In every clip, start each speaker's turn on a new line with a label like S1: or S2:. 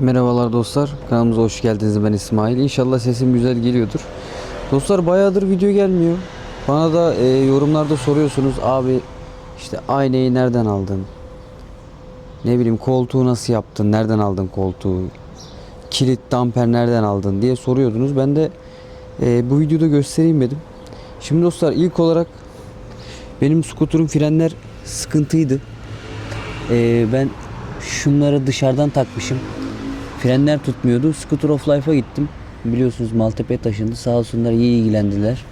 S1: Merhabalar dostlar. Kanalımıza hoş geldiniz. Ben İsmail. İnşallah sesim güzel geliyordur. Dostlar bayağıdır video gelmiyor. Bana da e, yorumlarda soruyorsunuz. Abi işte aynayı nereden aldın? Ne bileyim koltuğu nasıl yaptın? Nereden aldın koltuğu? Kilit damper nereden aldın diye soruyordunuz. Ben de e, bu videoda göstereyim dedim. Şimdi dostlar ilk olarak benim skuterun frenler sıkıntıydı. E, ben şunları dışarıdan takmışım. Frenler tutmuyordu. Scooter of Life'a gittim. Biliyorsunuz Maltepe taşındı. Sağ olsunlar iyi ilgilendiler.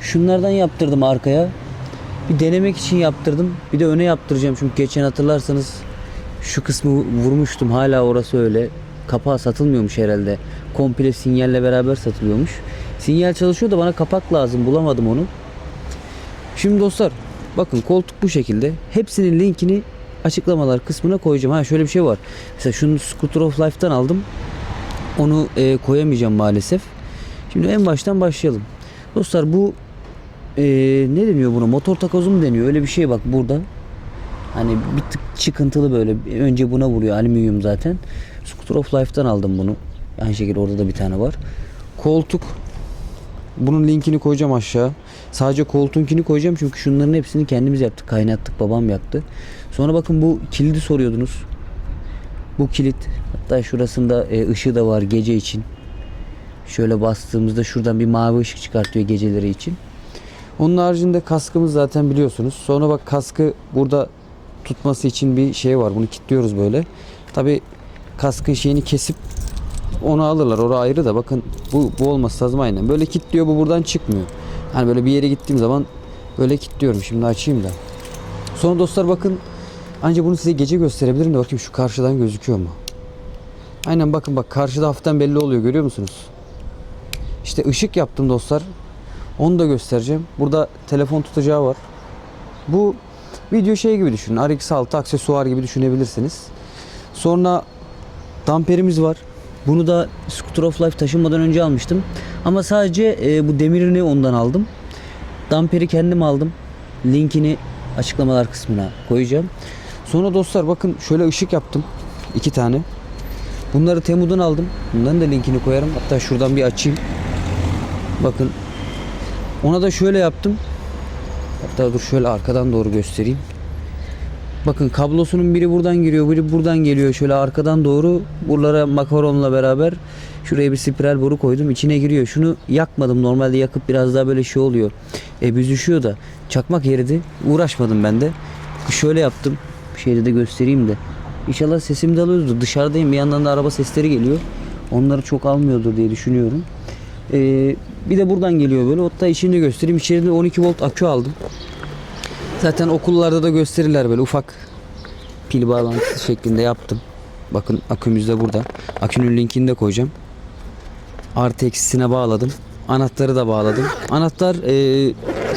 S1: Şunlardan yaptırdım arkaya. Bir denemek için yaptırdım. Bir de öne yaptıracağım. Çünkü geçen hatırlarsanız şu kısmı vurmuştum. Hala orası öyle. Kapağı satılmıyormuş herhalde. Komple sinyalle beraber satılıyormuş. Sinyal çalışıyor da bana kapak lazım. Bulamadım onu. Şimdi dostlar bakın koltuk bu şekilde. Hepsinin linkini açıklamalar kısmına koyacağım. Ha şöyle bir şey var. Mesela şunu Scooter of Life'tan aldım. Onu e, koyamayacağım maalesef. Şimdi en baştan başlayalım. Dostlar bu e, ne deniyor buna? Motor takozu mu deniyor? Öyle bir şey bak burada. Hani bir tık çıkıntılı böyle. Önce buna vuruyor. Alüminyum zaten. Scooter of Life'tan aldım bunu. Aynı şekilde orada da bir tane var. Koltuk bunun linkini koyacağım aşağı. Sadece koltuğunkini koyacağım çünkü şunların hepsini kendimiz yaptık. Kaynattık. Babam yaktı. Sonra bakın bu kilidi soruyordunuz. Bu kilit hatta şurasında e, ışığı da var gece için. Şöyle bastığımızda şuradan bir mavi ışık çıkartıyor geceleri için. Onun haricinde kaskımız zaten biliyorsunuz. Sonra bak kaskı burada tutması için bir şey var. Bunu kilitliyoruz böyle. Tabi kaskın şeyini kesip onu alırlar. Orası ayrı da bakın bu, bu olması lazım aynen. Böyle kilitliyor bu buradan çıkmıyor. Hani böyle bir yere gittiğim zaman böyle kilitliyorum. Şimdi açayım da. Sonra dostlar bakın ancak bunu size gece gösterebilirim de bakayım şu karşıdan gözüküyor mu? Aynen bakın bak karşıda hafiften belli oluyor görüyor musunuz? İşte ışık yaptım dostlar. Onu da göstereceğim. Burada telefon tutacağı var. Bu video şey gibi düşünün. RX6 aksesuar gibi düşünebilirsiniz. Sonra damperimiz var. Bunu da Scooter of Life taşınmadan önce almıştım. Ama sadece e, bu demirini ondan aldım. Damperi kendim aldım. Linkini açıklamalar kısmına koyacağım. Sonra dostlar bakın şöyle ışık yaptım. iki tane. Bunları Temu'dan aldım. Bunların da linkini koyarım. Hatta şuradan bir açayım. Bakın. Ona da şöyle yaptım. Hatta dur şöyle arkadan doğru göstereyim. Bakın kablosunun biri buradan giriyor, biri buradan geliyor. Şöyle arkadan doğru buralara makaronla beraber şuraya bir spiral boru koydum. içine giriyor. Şunu yakmadım. Normalde yakıp biraz daha böyle şey oluyor. E büzüşüyor da. Çakmak eridi. Uğraşmadım ben de. Şöyle yaptım. Şeyde de göstereyim de. İnşallah sesim de alıyordur. Dışarıdayım. Bir yandan da araba sesleri geliyor. Onları çok almıyordur diye düşünüyorum. Ee, bir de buradan geliyor böyle. Hatta içini göstereyim. İçeride 12 volt akü aldım. Zaten okullarda da gösterirler böyle ufak pil bağlantısı şeklinde yaptım. Bakın akümüz de burada. Akünün linkini de koyacağım. Artı eksisine bağladım. Anahtarı da bağladım. Anahtar eee,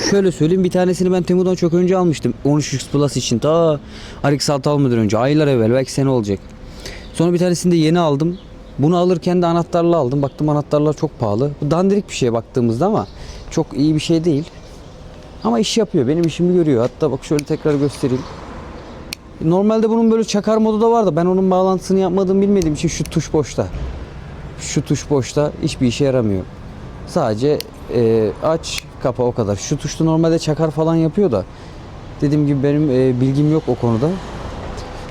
S1: şöyle söyleyeyim bir tanesini ben Temu'dan çok önce almıştım. 13X Plus için ta RX6 almadan önce aylar evvel belki sene olacak. Sonra bir tanesini de yeni aldım. Bunu alırken de anahtarlı aldım. Baktım anahtarlar çok pahalı. Bu dandirik bir şeye baktığımızda ama çok iyi bir şey değil. Ama iş yapıyor. Benim işimi görüyor. Hatta bak şöyle tekrar göstereyim. Normalde bunun böyle çakar modu da var da ben onun bağlantısını yapmadığımı bilmediğim için şu tuş boşta. Şu tuş boşta hiçbir işe yaramıyor. Sadece e, aç kapa o kadar. Şu tuşta normalde çakar falan yapıyor da dediğim gibi benim e, bilgim yok o konuda.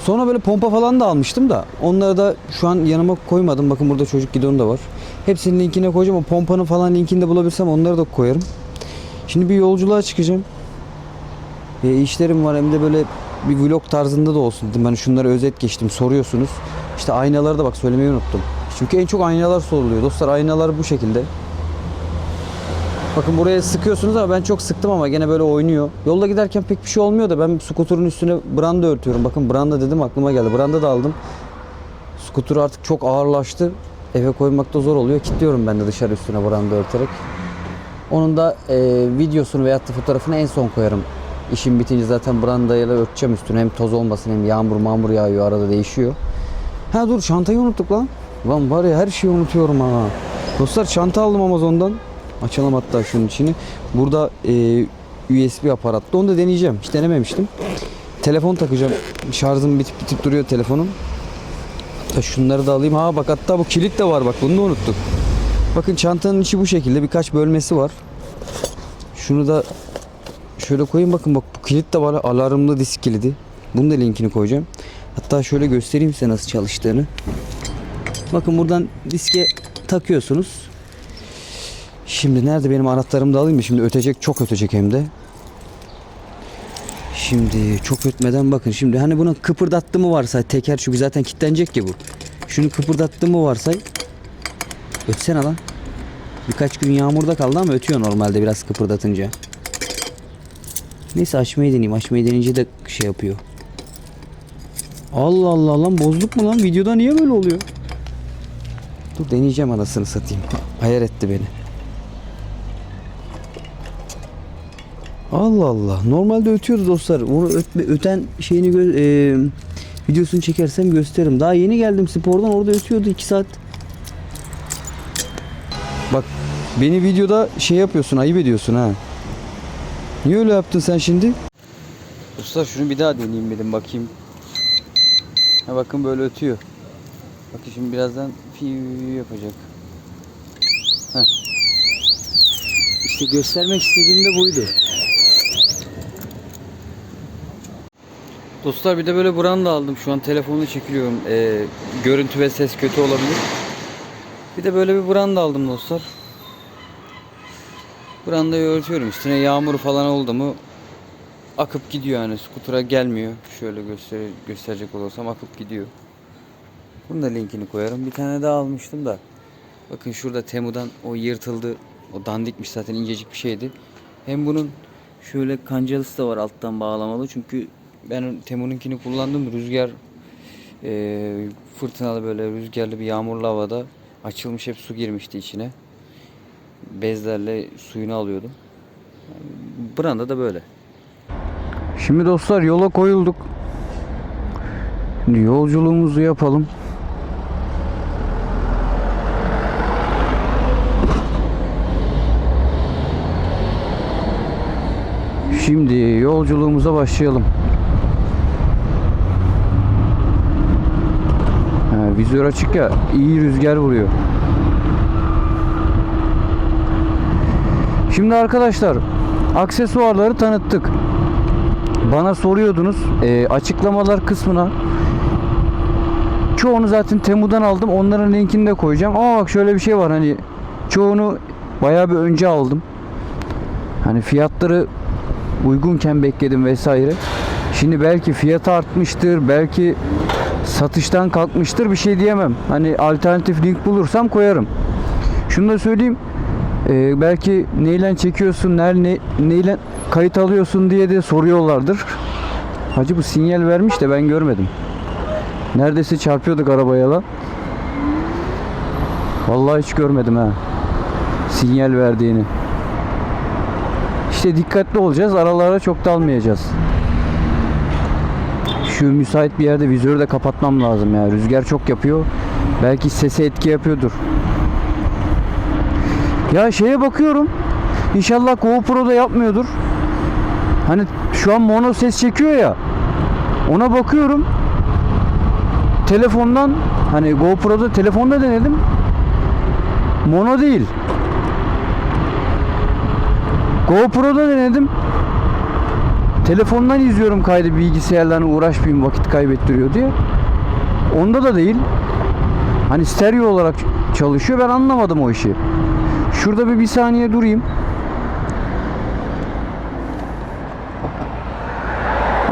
S1: Sonra böyle pompa falan da almıştım da onları da şu an yanıma koymadım. Bakın burada çocuk gidonu da var. Hepsinin linkine koyacağım. O pompanın falan linkini de bulabilirsem onları da koyarım. Şimdi bir yolculuğa çıkacağım. E, işlerim var hem de böyle bir vlog tarzında da olsun dedim. Ben şunları özet geçtim soruyorsunuz. İşte aynaları da bak söylemeyi unuttum. Çünkü en çok aynalar soruluyor. Dostlar aynalar bu şekilde. Bakın buraya sıkıyorsunuz ama ben çok sıktım ama gene böyle oynuyor. Yolda giderken pek bir şey olmuyor da ben skuterun üstüne branda örtüyorum. Bakın branda dedim aklıma geldi. Branda da aldım. Skuter artık çok ağırlaştı. Eve koymakta zor oluyor. Kilitliyorum ben de dışarı üstüne branda örterek. Onun da e, videosunu da fotoğrafını en son koyarım. İşim bitince zaten brandayla örteceğim üstüne. Hem toz olmasın hem yağmur mağmur yağıyor arada değişiyor. Ha dur çantayı unuttuk lan. Lan var ya her şeyi unutuyorum ha. Dostlar çanta aldım Amazon'dan. Açalım hatta şunun içini. Burada e, USB aparatlı. Onu da deneyeceğim. Hiç denememiştim. Telefon takacağım. Şarjım bitip bitip duruyor telefonum. Ha, şunları da alayım. Ha bak hatta bu kilit de var bak bunu da unuttuk. Bakın çantanın içi bu şekilde birkaç bölmesi var. Şunu da şöyle koyayım bakın bak bu kilit de var alarmlı disk kilidi. Bunun da linkini koyacağım. Hatta şöyle göstereyim size nasıl çalıştığını. Bakın buradan diske takıyorsunuz. Şimdi nerede benim anahtarımı da alayım mı? Şimdi ötecek çok ötecek hem de. Şimdi çok ötmeden bakın şimdi hani bunu kıpırdattı mı varsay teker çünkü zaten kilitlenecek ki bu. Şunu kıpırdattı mı varsay ötsene lan. Birkaç gün yağmurda kaldı ama ötüyor normalde biraz kıpırdatınca. Neyse açmayı deneyeyim. Açmayı deneyince de şey yapıyor. Allah Allah lan bozduk mu lan? Videoda niye böyle oluyor? Dur deneyeceğim anasını satayım. Ayar etti beni. Allah Allah. Normalde ötüyordu dostlar. Onu ötme, öten şeyini e, videosunu çekersem gösteririm. Daha yeni geldim spordan orada ötüyordu 2 saat. Bak beni videoda şey yapıyorsun ayıp ediyorsun ha. Niye öyle yaptın sen şimdi? Dostlar şunu bir daha deneyeyim dedim bakayım. Ha bakın böyle ötüyor. Bakın şimdi birazdan fiu yapacak. Heh. İşte göstermek istediğim de buydu. Dostlar bir de böyle branda aldım. Şu an telefonla çekiliyorum. Ee, görüntü ve ses kötü olabilir. Bir de böyle bir branda aldım dostlar. Brandayı örtüyorum üstüne yağmur falan oldu mu akıp gidiyor yani skutura gelmiyor. Şöyle göster gösterecek olursam akıp gidiyor. Bunun da linkini koyarım. Bir tane daha almıştım da. Bakın şurada Temu'dan o yırtıldı. O dandikmiş zaten incecik bir şeydi. Hem bunun şöyle kancalısı da var alttan bağlamalı. Çünkü ben Temu'nunkini kullandım. Rüzgar e, fırtınalı böyle rüzgarlı bir yağmurlu havada açılmış hep su girmişti içine. Bezlerle suyunu alıyordum. Branda da böyle. Şimdi dostlar yola koyulduk. Şimdi yolculuğumuzu yapalım. Şimdi yolculuğumuza başlayalım. Vizör açık ya iyi rüzgar vuruyor. Şimdi arkadaşlar aksesuarları tanıttık. Bana soruyordunuz e, açıklamalar kısmına. Çoğunu zaten Temu'dan aldım. Onların linkini de koyacağım. Ama bak şöyle bir şey var hani çoğunu bayağı bir önce aldım. Hani fiyatları uygunken bekledim vesaire. Şimdi belki fiyatı artmıştır, belki satıştan kalkmıştır bir şey diyemem. Hani alternatif link bulursam koyarım. Şunu da söyleyeyim. Ee, belki neyle çekiyorsun, ner, ne, neyle kayıt alıyorsun diye de soruyorlardır. Hacı bu sinyal vermiş de ben görmedim. Neredeyse çarpıyorduk arabaya lan. Vallahi hiç görmedim ha. Sinyal verdiğini. İşte dikkatli olacağız. Aralara çok dalmayacağız. Şu müsait bir yerde vizörü de kapatmam lazım ya. Rüzgar çok yapıyor. Belki sese etki yapıyordur. Ya şeye bakıyorum. İnşallah GoPro'da yapmıyordur. Hani şu an mono ses çekiyor ya. Ona bakıyorum. Telefondan hani GoPro'da telefonda denedim. Mono değil. GoPro'da denedim. Telefondan izliyorum kaydı bilgisayardan uğraşmayayım vakit kaybettiriyor diye. Onda da değil. Hani stereo olarak çalışıyor. Ben anlamadım o işi. Şurada bir bir saniye durayım.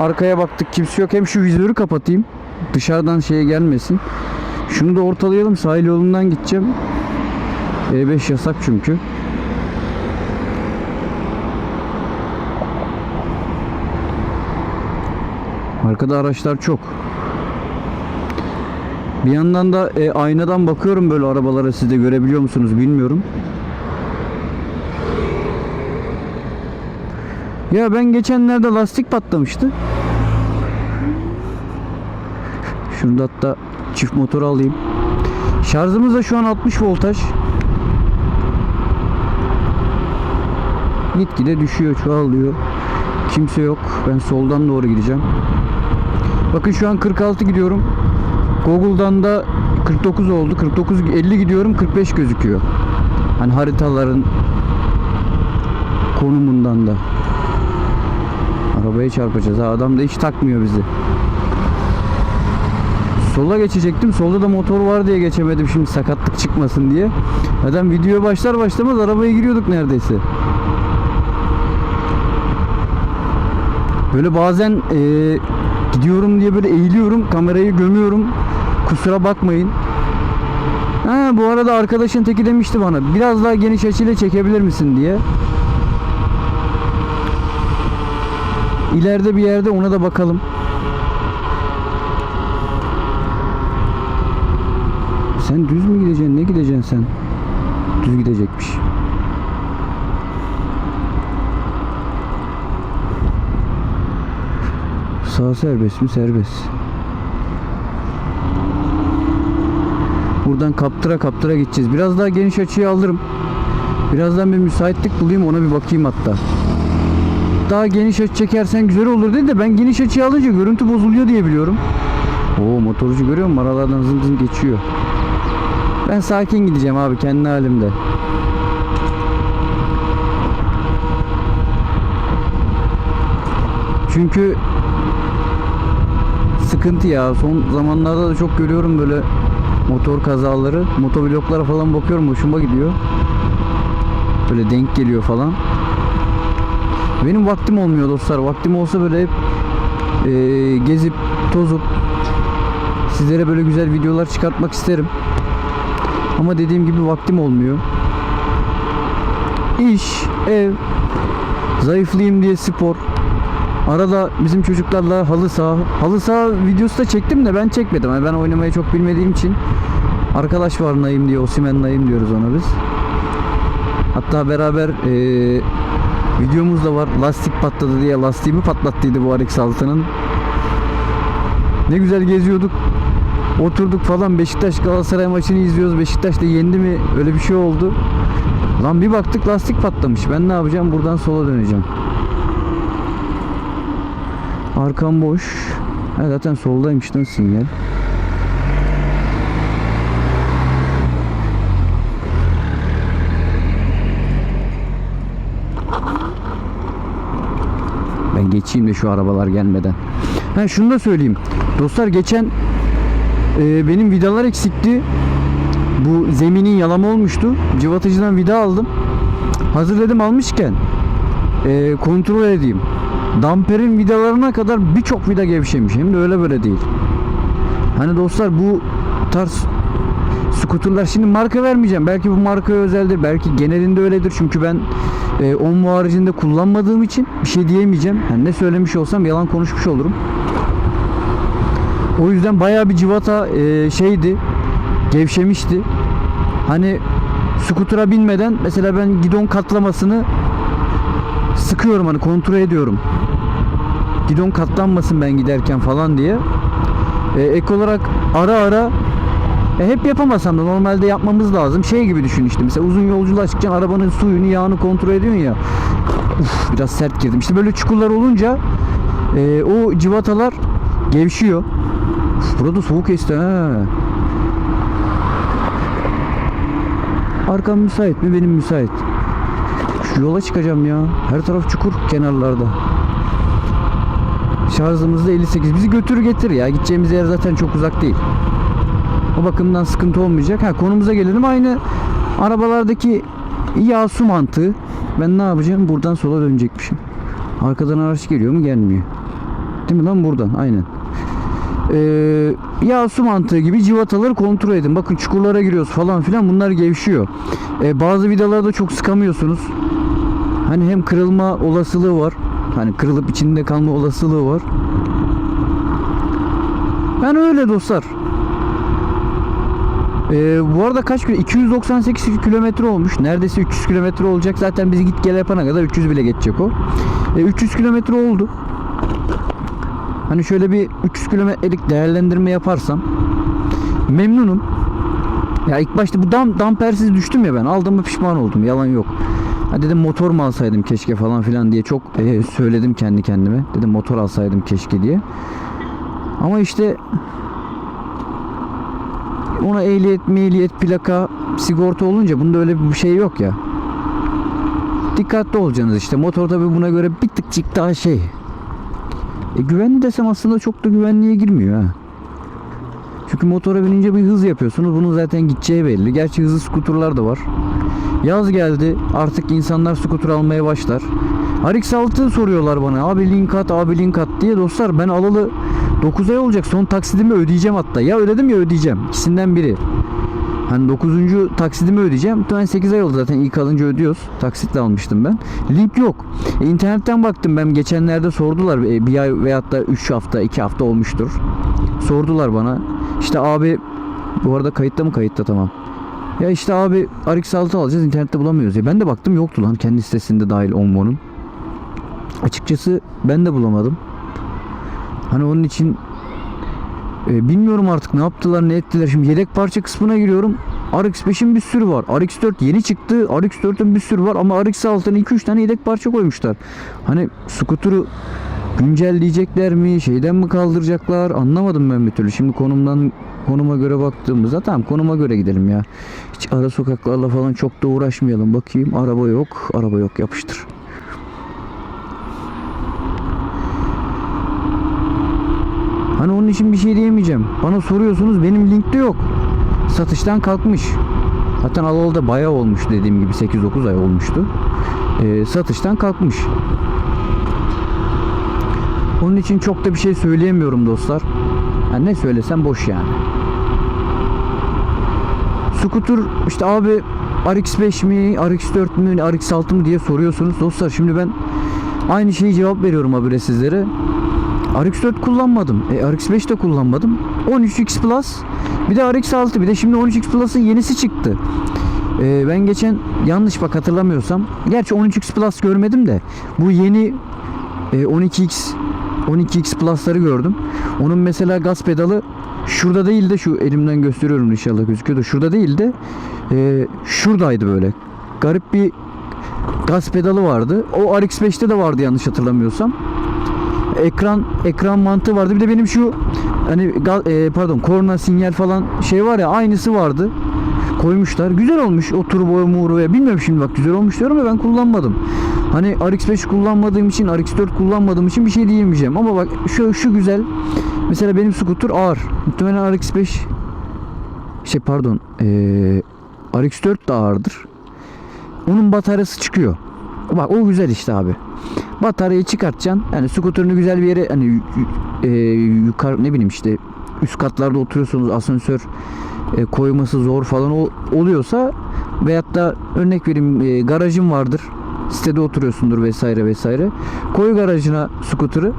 S1: Arkaya baktık kimse yok. Hem şu vizörü kapatayım. Dışarıdan şeye gelmesin. Şunu da ortalayalım. Sahil yolundan gideceğim. E5 yasak çünkü. Arkada araçlar çok. Bir yandan da e, aynadan bakıyorum böyle arabalara siz de görebiliyor musunuz bilmiyorum. Ya ben geçenlerde lastik patlamıştı. Şurada hatta çift motor alayım. Şarjımız da şu an 60 voltaj. Gitgide düşüyor, çoğalıyor. Kimse yok. Ben soldan doğru gideceğim. Bakın şu an 46 gidiyorum. Google'dan da 49 oldu. 49 50 gidiyorum 45 gözüküyor. Hani haritaların konumundan da. Arabaya çarpacağız. Ha, adam da hiç takmıyor bizi. Sola geçecektim. Solda da motor var diye geçemedim şimdi sakatlık çıkmasın diye. Neden videoya başlar başlamaz arabaya giriyorduk neredeyse. Böyle bazen eee, gidiyorum diye böyle eğiliyorum. Kamerayı gömüyorum. Kusura bakmayın. Ha, bu arada arkadaşın teki demişti bana biraz daha geniş açıyla çekebilir misin diye. İleride bir yerde ona da bakalım. Sen düz mü gideceksin? Ne gideceksin sen? Düz gidecekmiş. Sağ serbest mi? Serbest. Buradan kaptıra kaptıra gideceğiz. Biraz daha geniş açıyı alırım. Birazdan bir müsaitlik bulayım ona bir bakayım hatta. Daha geniş açı çekersen güzel olur dedi de ben geniş açıyı alınca görüntü bozuluyor diye biliyorum. Oo motorcu görüyor musun? Aralardan zın zın geçiyor. Ben sakin gideceğim abi kendi halimde. Çünkü sıkıntı ya. Son zamanlarda da çok görüyorum böyle motor kazaları. Motobloklara falan bakıyorum hoşuma gidiyor. Böyle denk geliyor falan. Benim vaktim olmuyor dostlar. Vaktim olsa böyle hep eee, gezip tozup sizlere böyle güzel videolar çıkartmak isterim. Ama dediğim gibi vaktim olmuyor. İş, ev, zayıflayayım diye spor. Arada bizim çocuklarla halı saha. Halı saha videosu da çektim de ben çekmedim. Yani ben oynamayı çok bilmediğim için arkadaş var Naim diye, Osimen Naim diyoruz ona biz. Hatta beraber eee videomuz da var. Lastik patladı diye lastiğimi patlattıydı bu RX-6'nın. Ne güzel geziyorduk. Oturduk falan Beşiktaş Galatasaray maçını izliyoruz. Beşiktaş da yendi mi? Öyle bir şey oldu. Lan bir baktık lastik patlamış. Ben ne yapacağım? Buradan sola döneceğim. Arkam boş. Ha, zaten soldaymış lan sinyal. Ben geçeyim de şu arabalar gelmeden. Ha şunu da söyleyeyim. Dostlar geçen e, benim vidalar eksikti. Bu zeminin yalama olmuştu. Civatıcıdan vida aldım. Hazır dedim almışken e, kontrol edeyim. Damperin vidalarına kadar birçok vida gevşemiş. Hem de öyle böyle değil. Hani dostlar bu tarz skuterlar şimdi marka vermeyeceğim. Belki bu markaya özeldir. Belki genelinde öyledir. Çünkü ben e, onun haricinde kullanmadığım için bir şey diyemeyeceğim. Yani ne söylemiş olsam yalan konuşmuş olurum. O yüzden bayağı bir civata e, şeydi. Gevşemişti. Hani skutura binmeden mesela ben gidon katlamasını sıkıyorum hani kontrol ediyorum. Gidon katlanmasın ben giderken falan diye. E, ek olarak ara ara e, hep yapamasam da normalde yapmamız lazım. Şey gibi düşün işte mesela uzun yolculuğa çıkacaksın arabanın suyunu yağını kontrol ediyorsun ya. Uf, biraz sert girdim. İşte böyle çukurlar olunca e, o civatalar gevşiyor. Uf, burada soğuk esti ha. Arkam müsait mi? Benim müsait. Yola çıkacağım ya. Her taraf çukur kenarlarda. Şarjımız da 58. Bizi götür getir ya. Gideceğimiz yer zaten çok uzak değil. O bakımdan sıkıntı olmayacak. Ha konumuza gelelim. Aynı arabalardaki yağ su mantığı. Ben ne yapacağım? Buradan sola dönecekmişim. Arkadan araç geliyor mu? Gelmiyor. Değil mi lan buradan? Aynen. Ee, yağ su mantığı gibi civataları kontrol edin. Bakın çukurlara giriyoruz falan filan bunlar gevşiyor. Ee, bazı vidalarda çok sıkamıyorsunuz. Hani hem kırılma olasılığı var. Hani kırılıp içinde kalma olasılığı var. Yani öyle dostlar. Ee, bu arada kaç kilo? 298 kilometre olmuş. Neredeyse 300 kilometre olacak. Zaten biz git gel yapana kadar 300 bile geçecek o. Ee, 300 kilometre oldu. Hani şöyle bir 300 kilometrelik değerlendirme yaparsam memnunum. Ya ilk başta bu dam dampersiz düştüm ya ben. Aldığıma pişman oldum. Yalan yok. Ha dedim motor mu alsaydım keşke falan filan diye çok e, söyledim kendi kendime. Dedim motor alsaydım keşke diye. Ama işte ona ehliyet, mehliyet, plaka, sigorta olunca bunda öyle bir şey yok ya. Dikkatli olacaksınız işte. Motor tabi buna göre bir tıkçık daha şey. E, güvenli desem aslında çok da güvenliğe girmiyor ha. Çünkü motora binince bir hız yapıyorsunuz. Bunun zaten gideceği belli. Gerçi hızlı skuterlar da var. Yaz geldi. Artık insanlar skuter almaya başlar. RX-6 soruyorlar bana. Abi link at, abi link at diye. Dostlar ben alalı 9 ay olacak. Son taksidimi ödeyeceğim hatta. Ya ödedim ya ödeyeceğim. İkisinden biri. Hani 9. taksidimi ödeyeceğim. Muhtemelen 8 ay oldu zaten ilk alınca ödüyoruz. Taksitle almıştım ben. Link yok. E, internetten baktım ben geçenlerde sordular. E, bir ay veyahut da 3 hafta 2 hafta olmuştur. Sordular bana. İşte abi bu arada kayıtta mı kayıtta tamam. Ya işte abi RX-6 alacağız internette bulamıyoruz. Ya ben de baktım yoktu lan kendi sitesinde dahil Onvo'nun. Açıkçası ben de bulamadım. Hani onun için e, bilmiyorum artık ne yaptılar ne ettiler. Şimdi yedek parça kısmına giriyorum. RX-5'in bir sürü var. RX-4 yeni çıktı. RX-4'ün bir sürü var ama RX-6'nın 2-3 tane yedek parça koymuşlar. Hani skuter'ı güncelleyecekler mi? Şeyden mi kaldıracaklar? Anlamadım ben bir türlü. Şimdi konumdan konuma göre baktığımızda tamam konuma göre gidelim ya. Hiç ara sokaklarla falan çok da uğraşmayalım. Bakayım araba yok. Araba yok yapıştır. Hani onun için bir şey diyemeyeceğim. Bana soruyorsunuz benim linkte yok. Satıştan kalkmış. Zaten alalı da bayağı olmuş dediğim gibi 8-9 ay olmuştu. Ee, satıştan kalkmış. Onun için çok da bir şey söyleyemiyorum dostlar. Yani ne söylesem boş yani. Scooter işte abi RX5 mi, RX4 mü, RX6 mı diye soruyorsunuz. Dostlar şimdi ben aynı şeyi cevap veriyorum habire sizlere. RX4 kullanmadım. E, RX5 de kullanmadım. 13X Plus bir de RX6 bir de şimdi 13X Plus'ın yenisi çıktı. E, ben geçen yanlış bak hatırlamıyorsam. Gerçi 13X Plus görmedim de bu yeni e, 12X 12X Plus'ları gördüm. Onun mesela gaz pedalı şurada değil de şu elimden gösteriyorum inşallah gözüküyor da şurada değil de e, şuradaydı böyle. Garip bir gaz pedalı vardı. O RX5'te de vardı yanlış hatırlamıyorsam ekran ekran mantığı vardı. Bir de benim şu hani ga- e, pardon korna sinyal falan şey var ya aynısı vardı. Koymuşlar. Güzel olmuş o turbo muru ve bilmiyorum şimdi bak güzel olmuş diyorum ya ben kullanmadım. Hani RX5 kullanmadığım için RX4 kullanmadığım için bir şey diyemeyeceğim ama bak şu şu güzel. Mesela benim scooter ağır. Muhtemelen RX5 şey pardon eee RX4 de ağırdır. Onun bataryası çıkıyor. Bak o güzel işte abi. Bataryayı çıkartacaksın. Yani skuterını güzel bir yere hani e, yukarı ne bileyim işte üst katlarda oturuyorsunuz asansör e, koyması zor falan oluyorsa veyahut da örnek vereyim e, garajın vardır. Sitede oturuyorsundur vesaire vesaire. Koy garajına skuterı.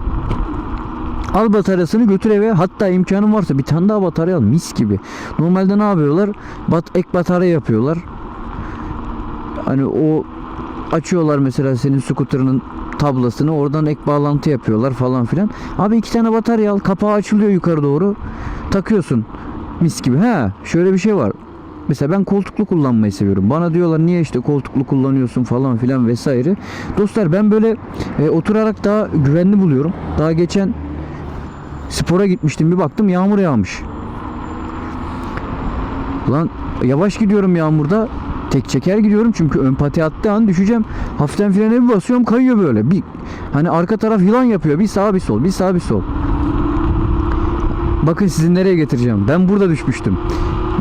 S1: Al bataryasını götür eve. Hatta imkanın varsa bir tane daha batarya al. Mis gibi. Normalde ne yapıyorlar? Bat, ek batarya yapıyorlar. Hani o açıyorlar mesela senin skuterının tablasını oradan ek bağlantı yapıyorlar falan filan. Abi iki tane batarya al kapağı açılıyor yukarı doğru takıyorsun mis gibi. Ha şöyle bir şey var. Mesela ben koltuklu kullanmayı seviyorum. Bana diyorlar niye işte koltuklu kullanıyorsun falan filan vesaire. Dostlar ben böyle e, oturarak daha güvenli buluyorum. Daha geçen spora gitmiştim bir baktım yağmur yağmış. Lan yavaş gidiyorum yağmurda. Tek çeker gidiyorum çünkü ön pati attığı an düşeceğim. Hafiften frene bir basıyorum kayıyor böyle. Bir hani arka taraf yılan yapıyor. Bir sağ bir sol, bir sağ bir sol. Bakın sizi nereye getireceğim. Ben burada düşmüştüm.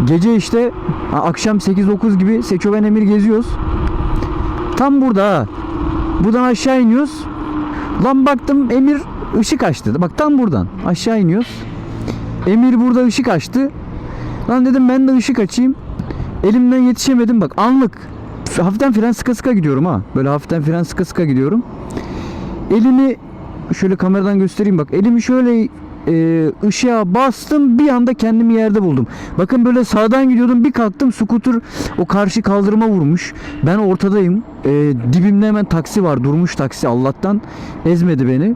S1: Gece işte akşam 8-9 gibi Seçoven Emir geziyoruz. Tam burada ha. Buradan aşağı iniyoruz. Lan baktım Emir ışık açtı. Bak tam buradan aşağı iniyoruz. Emir burada ışık açtı. Lan dedim ben de ışık açayım. Elimden yetişemedim bak anlık. Hafiften fren sıka sıka gidiyorum ha. Böyle hafiften fren sıka sıka gidiyorum. Elimi şöyle kameradan göstereyim bak. Elimi şöyle e, ışığa bastım bir anda kendimi yerde buldum. Bakın böyle sağdan gidiyordum bir kalktım skuter o karşı kaldırıma vurmuş. Ben ortadayım. E, dibimde hemen taksi var durmuş taksi Allah'tan ezmedi beni.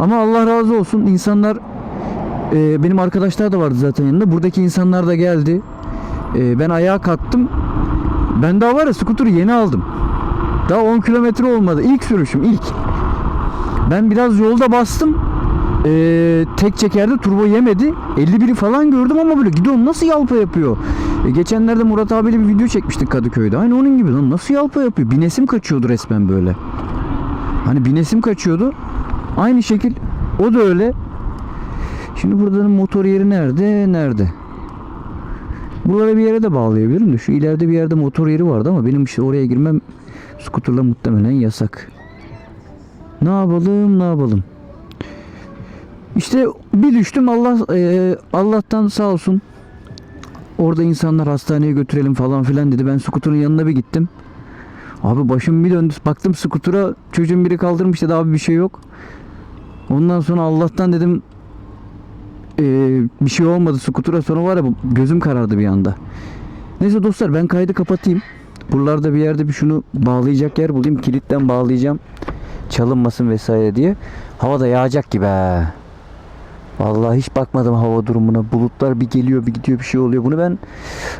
S1: Ama Allah razı olsun insanlar e, benim arkadaşlar da vardı zaten yanında. Buradaki insanlar da geldi. E, ben ayağa kalktım. Ben daha var ya skuturu yeni aldım. Daha 10 kilometre olmadı. İlk sürüşüm ilk. Ben biraz yolda bastım.
S2: Ee, tek çekerde turbo yemedi. 51'i falan gördüm ama böyle gidon nasıl yalpa yapıyor? E, geçenlerde Murat abiyle bir video çekmiştik Kadıköy'de. Aynı onun gibi lan nasıl yalpa yapıyor? Binesim kaçıyordu resmen böyle. Hani binesim kaçıyordu. Aynı şekil o da öyle. Şimdi buradanın motor yeri nerede? Nerede? Buralara bir yere de bağlayabilirim de şu ileride bir yerde motor yeri vardı ama benim işte oraya girmem skuterla muhtemelen yasak. Ne yapalım ne yapalım. İşte bir düştüm Allah eee, Allah'tan sağ olsun. Orada insanlar hastaneye götürelim falan filan dedi. Ben skuterın yanına bir gittim. Abi başım bir döndü. Baktım skutura çocuğun biri kaldırmış dedi abi bir şey yok. Ondan sonra Allah'tan dedim eee, bir şey olmadı skutura sonra var ya gözüm karardı bir anda. Neyse dostlar ben kaydı kapatayım. Buralarda bir yerde bir şunu bağlayacak yer bulayım. Kilitten bağlayacağım. Çalınmasın vesaire diye. Hava da yağacak gibi ha. Vallahi hiç bakmadım hava durumuna. Bulutlar bir geliyor bir gidiyor bir şey oluyor. Bunu ben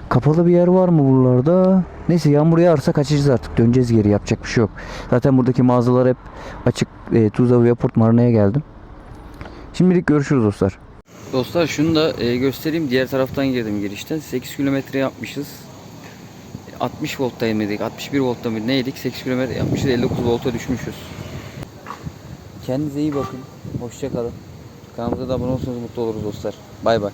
S2: kapalı bir yer var mı buralarda? Neyse yağmur yağarsa kaçacağız artık. Döneceğiz geri yapacak bir şey yok. Zaten buradaki mağazalar hep açık. E, Tuzla ve Port Marina'ya geldim. Şimdilik görüşürüz dostlar.
S1: Dostlar şunu da e, göstereyim. Diğer taraftan girdim girişten. 8 kilometre yapmışız. 60 voltta mıydık? 61 voltta mıydı? Neydik? 8 kilometre yapmışız. 59 volta düşmüşüz. Kendinize iyi bakın. Hoşça kalın. Kanalımıza da abone olursanız mutlu oluruz dostlar. Bay bay.